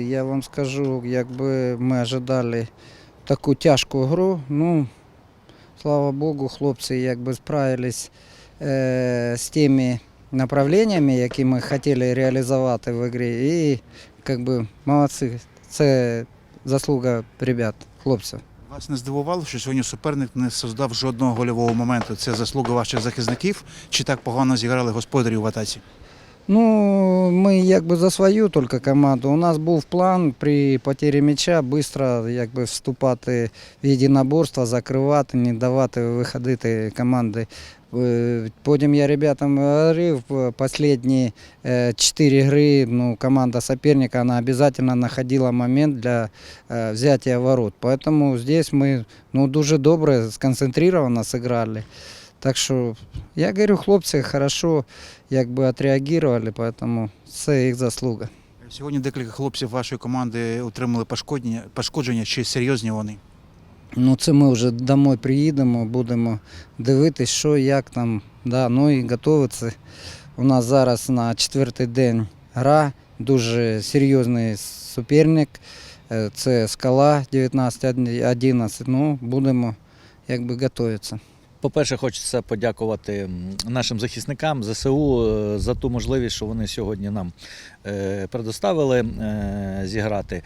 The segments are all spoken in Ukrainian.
я вам скажу, якби ми ожидали таку тяжку гру. Ну, слава Богу, хлопці якби справились е, з тими направленнями, які ми хотіли реалізувати в грі. І якби молодці. Це заслуга ребят, хлопців. Вас не здивувало, що сьогодні суперник не создав жодного гольового моменту. Це заслуга ваших захисників? Чи так погано зіграли господарі в атаці? Ну, ми якби за свою тільки команду. У нас був план при потері м'яча швидко якби, вступати в єдиноборство, закривати, не давати виходити команди. Потім я ребятам говорив, останні е, чотири гри ну, команда соперника она обязательно находила момент для е, взятия ворот. Поэтому здесь ми ну, дуже добре, сконцентрировано сыграли. Так що, я говорю, хлопці хорошо якби відреагували, поэтому це їх заслуга. Сьогодні декілька хлопців вашої команди отримали пошкодження, пошкодження чи серйозні вони? Ну, це ми вже домой приїдемо, будемо дивитись, що, як там, да, ну і готуватися. У нас зараз на четвертий день гра, дуже серйозний суперник. Е, Це скала 19-11. Ну, будемо якби готуватися. По-перше, хочеться подякувати нашим захисникам ЗСУ е, за ту можливість, що вони сьогодні нам е, предоставили е, зіграти.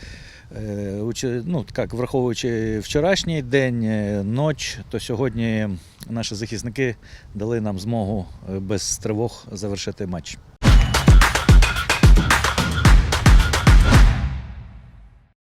Ну, так, враховуючи вчорашній день, ноч, то сьогодні наші захисники дали нам змогу без тривог завершити матч.